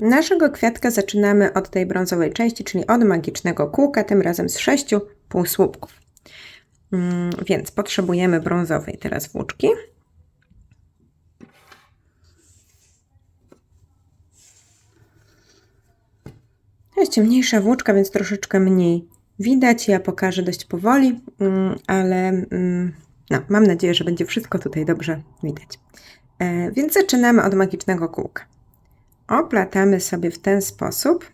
naszego kwiatka zaczynamy od tej brązowej części, czyli od magicznego kółka, tym razem z sześciu półsłupków. Mm, Więc potrzebujemy brązowej teraz włóczki. To jest ciemniejsza włóczka, więc troszeczkę mniej widać. Ja pokażę dość powoli, mm, ale mm, no, mam nadzieję, że będzie wszystko tutaj dobrze widać. E, Więc zaczynamy od magicznego kółka. Oplatamy sobie w ten sposób.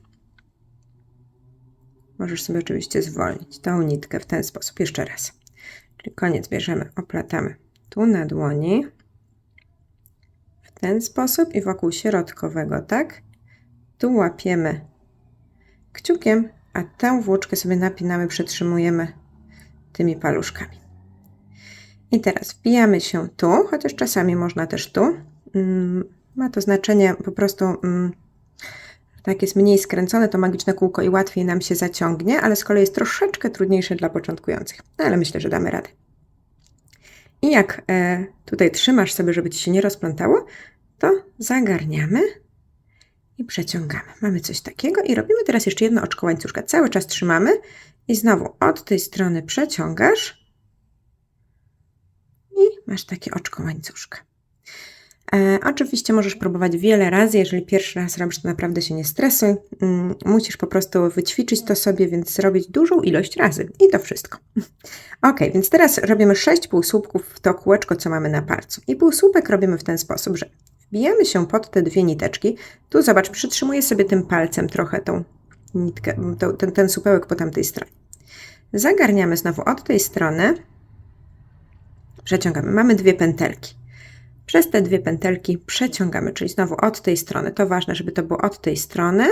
Możesz sobie oczywiście zwolnić tą nitkę w ten sposób. Jeszcze raz. Czyli koniec bierzemy, oplatamy tu na dłoni. W ten sposób i wokół środkowego, tak? Tu łapiemy kciukiem, a tę włóczkę sobie napinamy, przytrzymujemy tymi paluszkami. I teraz wbijamy się tu, chociaż czasami można też tu. Ma to znaczenie po prostu, mm, tak jest mniej skręcone to magiczne kółko i łatwiej nam się zaciągnie, ale z kolei jest troszeczkę trudniejsze dla początkujących. No, ale myślę, że damy radę. I jak e, tutaj trzymasz sobie, żeby ci się nie rozplątało, to zagarniamy i przeciągamy. Mamy coś takiego i robimy teraz jeszcze jedno oczko łańcuszka. Cały czas trzymamy i znowu od tej strony przeciągasz i masz takie oczko łańcuszka. E, oczywiście możesz próbować wiele razy. Jeżeli pierwszy raz robisz, to naprawdę się nie stresuj. Mm, musisz po prostu wyćwiczyć to sobie, więc zrobić dużą ilość razy. I to wszystko. Ok, więc teraz robimy 6 półsłupków w to kółeczko, co mamy na palcu. I półsłupek robimy w ten sposób, że wbijamy się pod te dwie niteczki. Tu zobacz, przytrzymuję sobie tym palcem trochę tą nitkę, ten, ten supełek po tamtej stronie. Zagarniamy znowu od tej strony. Przeciągamy. Mamy dwie pętelki. Przez te dwie pętelki przeciągamy, czyli znowu od tej strony. To ważne, żeby to było od tej strony.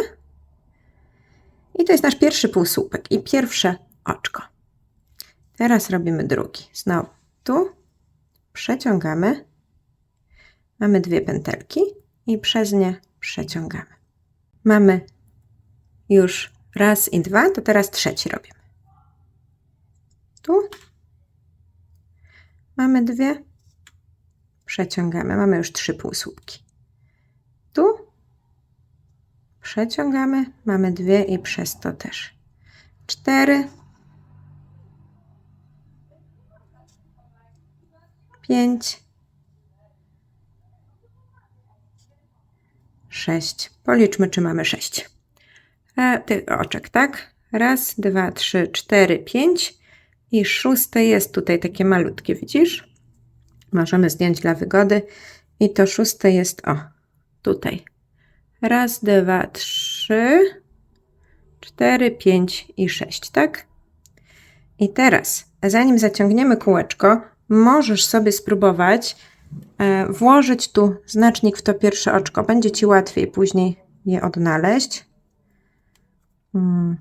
I to jest nasz pierwszy półsłupek i pierwsze oczko. Teraz robimy drugi. Znowu tu przeciągamy. Mamy dwie pętelki i przez nie przeciągamy. Mamy już raz i dwa, to teraz trzeci robimy. Tu mamy dwie, przeciągamy. Mamy już trzy półsłupki. Tu przeciągamy, mamy dwie i przez to też cztery, pięć, sześć. Policzmy, czy mamy sześć. E, tych oczek, tak? Raz, dwa, trzy, cztery, pięć. I szóste jest tutaj takie malutkie, widzisz? Możemy zdjąć dla wygody. I to szóste jest, o, tutaj. Raz, dwa, trzy, cztery, pięć i sześć, tak? I teraz, zanim zaciągniemy kółeczko, możesz sobie spróbować e, włożyć tu znacznik w to pierwsze oczko. Będzie Ci łatwiej później je odnaleźć. Mm.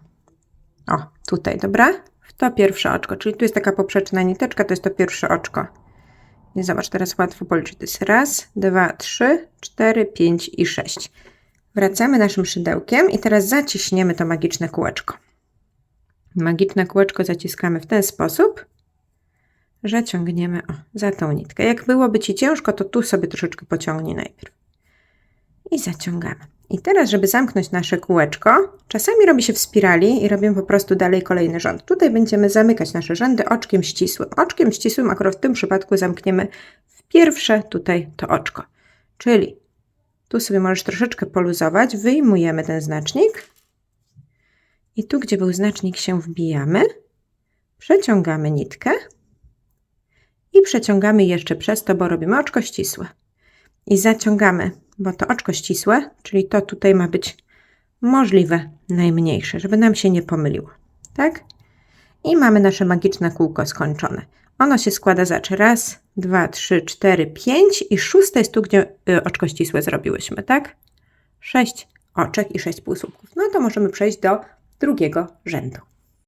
O, tutaj, dobra? W to pierwsze oczko, czyli tu jest taka poprzeczna niteczka, to jest to pierwsze oczko. Zobacz, teraz łatwo policzyć. To jest raz, dwa, trzy, cztery, pięć i sześć. Wracamy naszym szydełkiem i teraz zaciśniemy to magiczne kółeczko. Magiczne kółeczko zaciskamy w ten sposób, że ciągniemy o, za tą nitkę. Jak byłoby Ci ciężko, to tu sobie troszeczkę pociągnij najpierw. I zaciągamy. I teraz, żeby zamknąć nasze kółeczko, czasami robi się w spirali i robimy po prostu dalej kolejny rząd. Tutaj będziemy zamykać nasze rzędy oczkiem ścisłym. Oczkiem ścisłym akurat w tym przypadku zamkniemy w pierwsze tutaj to oczko. Czyli tu sobie możesz troszeczkę poluzować, wyjmujemy ten znacznik i tu, gdzie był znacznik się wbijamy, przeciągamy nitkę i przeciągamy jeszcze przez to, bo robimy oczko ścisłe. I zaciągamy bo to oczko ścisłe, czyli to tutaj ma być możliwe najmniejsze, żeby nam się nie pomyliło. Tak? I mamy nasze magiczne kółko skończone. Ono się składa za raz, dwa, trzy, cztery, pięć i szóste jest tu, gdzie y, oczko ścisłe zrobiłyśmy, tak? Sześć oczek i sześć półsłupków. No to możemy przejść do drugiego rzędu.